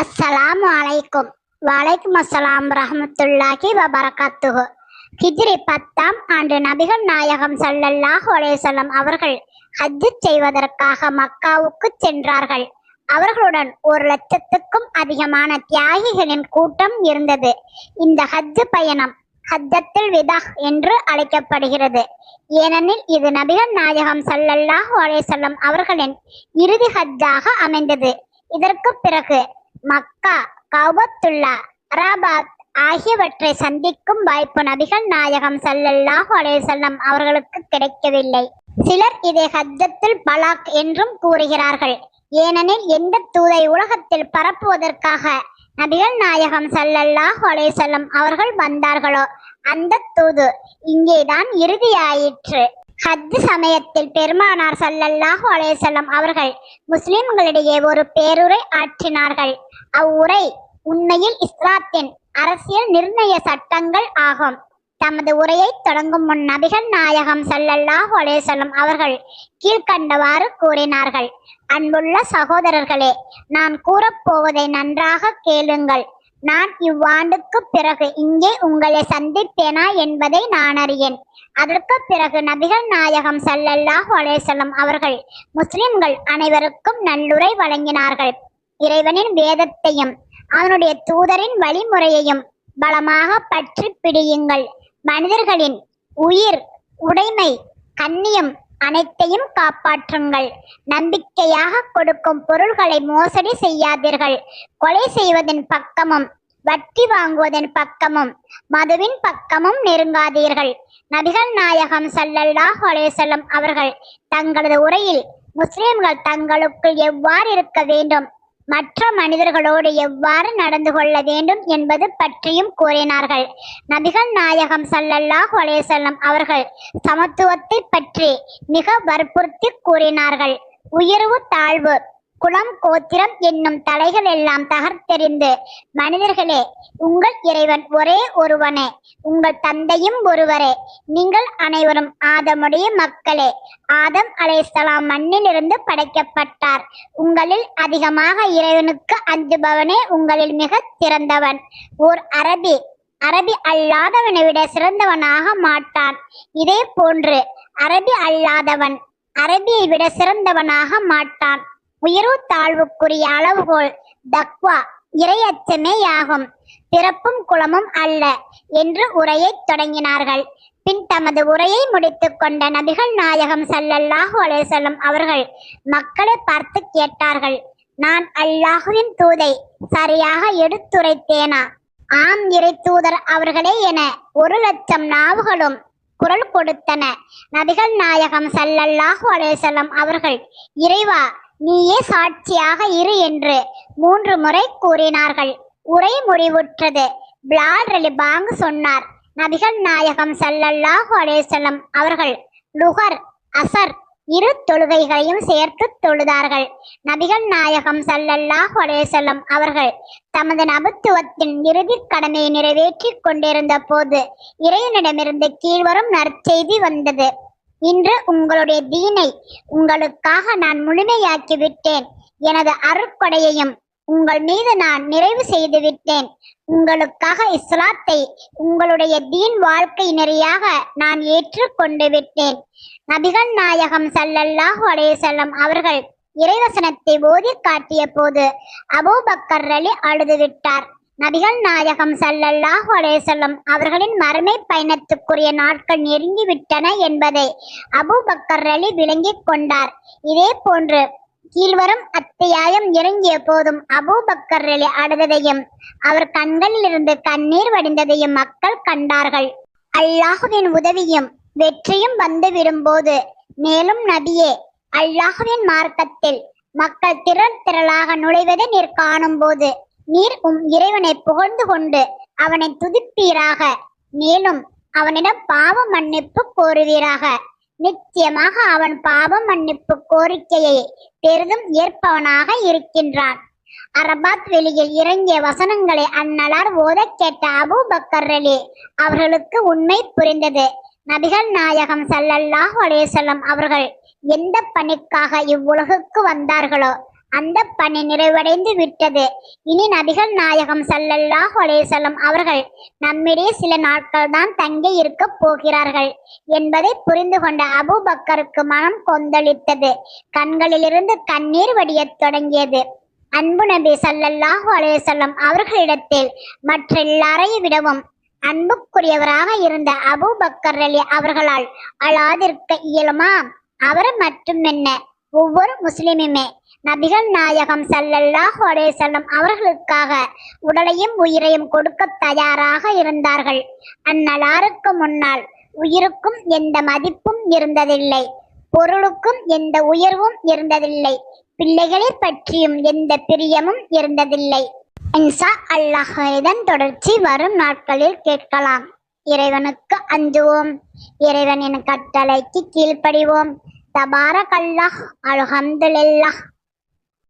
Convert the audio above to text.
அஸ்ஸலாமு அலைக்கும் வலைக்கும் அஸ்ஸலாம் ரஹமத்துல்லாஹி வபரகாத்துஹு ஹிஜ்ரி பத்தாம் ஆண்டு நபிகள் நாயகம் சல்லல்லாஹு அலேசல்லம் அவர்கள் ஹஜ் செய்வதற்காக மக்காவுக்கு சென்றார்கள். அவர்களுடன் ஒரு லட்சத்துக்கும் அதிகமான தியாகிகளின் கூட்டம் இருந்தது. இந்த ஹஜ் பயணம் ஹஜ்ஜத்தில் விதா என்று அழைக்கப்படுகிறது. ஏனெனில் இது நபிகள் நாயகம் சல்லல்லாஹு அலேசல்லம் அவர்களின் இறுதி ஹஜ்ஜாக அமைந்தது. இதற்கு பிறகு மக்கா கவுபத்துல்லா அரபாத் ஆகியவற்றை சந்திக்கும் வாய்ப்பு நபிகள் நாயகம் சல்லல்லாஹு அலைஹி வஸல்லம் அவர்களுக்கு கிடைக்கவில்லை. சிலர் இதை ஹஜ்ஜத்துல் பலாக் என்றும் கூறுகிறார்கள். ஏனெனில் எந்த தூதை உலகத்தில் பரப்புவதற்காக நபிகள் நாயகம் சல்லல்லாஹு அலைஹி வஸல்லம் அவர்கள் வந்தார்களோ அந்த தூது இங்கேதான் இறுதியாயிற்று. ஹஜ் சமயத்தில் பெருமானார் சல்லல்லாஹு அலைஹி வஸல்லம் அவர்கள் முஸ்லிம்களிடையே ஒரு பேருரை ஆற்றினார்கள். அவ்வுரை உண்மையில் இஸ்லாத்தின் அரசியல் நிர்ணய சட்டங்கள் ஆகும். தமது உரையை தொடங்கும் முன் நபிகள் நாயகம் ஸல்லல்லாஹு அலைஹி அவர்கள் கீழ்க்கண்டவாறு கூறினார்கள். அன்புள்ள சகோதரர்களே நான் கூறப்போவதை நன்றாக கேளுங்கள். நான் இவ்வாண்டுக்கு பிறகு இங்கே உங்களை சந்திப்பேனா என்பதை நான் அறியேன். அதற்கு பிறகு நபிகள் நாயகம் ஸல்லல்லாஹு அலைஹி அவர்கள் முஸ்லிம்கள் அனைவருக்கும் நல்லுரை வழங்கினார்கள். இறைவனின் வேதத்தையும் அவனுடைய தூதரின் வழிமுறையையும் பலமாக பற்றி பிடியுங்கள். மனிதர்களின் உயிர் உடைமை கண்ணியம் அனைத்தையும் காப்பாற்றுங்கள். நம்பிக்கையாக கொடுக்கும் பொருள்களை மோசடி செய்யாதீர்கள். கொலை செய்வதன் பக்கமும் வட்டி வாங்குவதன் பக்கமும் மதுவின் பக்கமும் நெருங்காதீர்கள். நபிகள் நாயகம் ஸல்லல்லாஹு அலைஹி அவர்கள் தங்களது உரையில் முஸ்லிம்கள் தங்களுக்குள் எவ்வாறு இருக்க வேண்டும் மற்ற மனிதர்களோடு எவ்வாறு நடந்து கொள்ள வேண்டும் என்பது பற்றியும் கூறினார்கள். நபிகள் நாயகம் சல்லல்லாஹ் அலைஹி அவர்கள் சமத்துவத்தை பற்றி மிக வற்புறுத்தி கூறினார்கள். உயர்வு தாழ்வு குலம் கோத்திரம் என்னும் தலைகள் எல்லாம் தகர்த்தெறிந்து மனிதர்களே உங்கள் இறைவன் ஒரே ஒருவனே உங்கள் தந்தையும் ஒருவரே நீங்கள் அனைவரும் ஆதமுடைய மக்களே ஆதம் அலைஹிஸ்ஸலாம் மண்ணிலிருந்து படைக்கப்பட்டார். உங்களில் அதிகமாக இறைவனுக்கு அஞ்சுபவனே உங்களில் மிக சிறந்தவன். ஓர் அரபி அரபி அல்லாதவனை விட சிறந்தவனாக மாட்டான். இதே போன்று அரபி அல்லாதவன் அரபியை விட சிறந்தவனாக மாட்டான். உயர்வு தாழ்வுக்குரிய அளவுகோல் தக்வா ஆகும் பிறப்பும் குளமும் அல்ல என்று உரையை தொடங்கினார்கள். பின் தமது உரையை முடித்துக் கொண்ட நபிகள் நாயகம் சல்லல்லாஹு அலேசல்லம் அவர்கள் மக்களை பார்த்து கேட்டார்கள் நான் அல்லாஹுவின் தூதை சரியாக எடுத்துரைத்தேனா? ஆம் இறை தூதர் அவர்களே என ஒரு லட்சம் நாவுகளும் குரல் கொடுத்தன. நபிகள் நாயகம் சல்லல்லாஹு அலேசல்லம் அவர்கள் இறைவா நீயே சாட்சியாக இரு என்று மூன்று முறை கூறினார்கள். உரை முடிவுற்றது. பிலால் ரலிபாங் சொன்னார். நபிகள் நாயகம் சல்லல்லாஹு அலேசல்லம் அவர்கள் லுகர் அசர் இரு தொழுகைகளையும் சேர்த்து தொழுதார்கள். நபிகள் நாயகம் சல்லல்லாஹு அலேசல்லம் அவர்கள் தமது நபுத்துவத்தின் இறுதி கடமையை நிறைவேற்றி கொண்டிருந்த போது இறைவனிடமிருந்து கீழ்வரும் நற்செய்தி வந்தது. இன்று உங்களுடைய தீனை உங்களுக்காக நான் முழுமையாக்கி விட்டேன் எனது அருட்கொடையையும் உங்கள் மீது நான் நிறைவு செய்து விட்டேன் உங்களுக்காக இஸ்லாத்தை உங்களுடைய தீன் வாழ்க்கை நெறியாக நான் ஏற்றுக்கொண்டு விட்டேன். நபிகள் நாயகம் சல்லல்லாஹு அலைஹி அவர்கள் இறைவசனத்தை ஓதி காட்டிய போது அபூபக்கர் அலி அழுதுவிட்டார் நபிகள் நாயகம் சல்லல்லாஹ் அலேசல்லம் அவர்களின் மறுமை பயணத்துக்குரிய நாட்கள் நெருங்கிவிட்டன என்பதை என்பதை அபூபக்கர் அலி விளங்கிக் கொண்டார். இதே போன்று கீழ்வரும் அத்தியாயம் இறங்கிய போதும் அபூபக்கர் அலி அழுததையும் அவர் கண்களிலிருந்து கண்ணீர் வடிந்ததையும் மக்கள் கண்டார்கள். அல்லாஹுவின் உதவியும் வெற்றியும் வந்து விடும்போது மேலும் நபியே அல்லாஹுவின் மார்க்கத்தில் மக்கள் திரள் திரளாக நுழைவதை நீர் காணும் போது நீர் உம் இறைவனை புகழ்ந்து கொண்டு அவனை துதிப்பீராக. மேலும் அவனிடம் பாவ மன்னிப்பு கோருவீராக. நிச்சயமாக அவன் பாவ மன்னிப்பு கோரிக்கையை பெரிதும் ஏற்பவனாக இருக்கின்றான். அரபாத் வெளியில் இறங்கிய வசனங்களை அந்நலார் ஓத கேட்ட அபூ பக்கர் அலி அவர்களுக்கு உண்மை புரிந்தது. நபிகள் நாயகம் சல்லல்லாஹ் அலேசல்லம் அவர்கள் எந்த பணிக்காக இவ்வுலகுக்கு வந்தார்களோ அந்த பணி நிறைவடைந்து விட்டது. இனி நபிகள் நாயகம் சல்லல்லாஹ் அலைஹி அவர்கள் நம்மிடையே சில நாட்கள் தான் தங்கி இருக்க போகிறார்கள் என்பதை புரிந்து கொண்ட அபூபக்கருக்கு மனம் கொந்தளித்தது. கண்களிலிருந்து கண்ணீர் வடியத் தொடங்கியது. அன்பு நபி சல்லல்லாஹு அலேசல்லம் அவர்களிடத்தில் அவர்களிடத்தில் மற்றெல்லாரையும் விடவும் அன்புக்குரியவராக இருந்த அபூபக்கர் அலி அவர்களால் அழாதிருக்க இயலுமா? அவர் மட்டும் என்ன? ஒவ்வொரு முஸ்லிமுமே நபிகள் நாயகம் ஸல்லல்லாஹு அலைஹி அவர்களுக்காக உடலையும் உயிரையும் கொடுக்க தயாராக இருந்தார்கள். அந்நலாருக்கு முன்னால் உயிருக்கும் எந்த மதிப்பும் இருந்ததில்லை. பொருளுக்கும் எந்த உயர்வும் இருந்ததில்லை. பிள்ளைகளை பற்றியும் எந்த பிரியமும் இருந்ததில்லை. இன்சா அல்லாஹ் இதன் தொடர்ச்சி வரும் நாட்களில் கேட்கலாம். இறைவனுக்கு அஞ்சுவோம். இறைவனின் கட்டளைக்கு கீழ்ப்படிவோம். தபாரக் அல்லாஹ் அல்ஹம்துலில்லாஹ்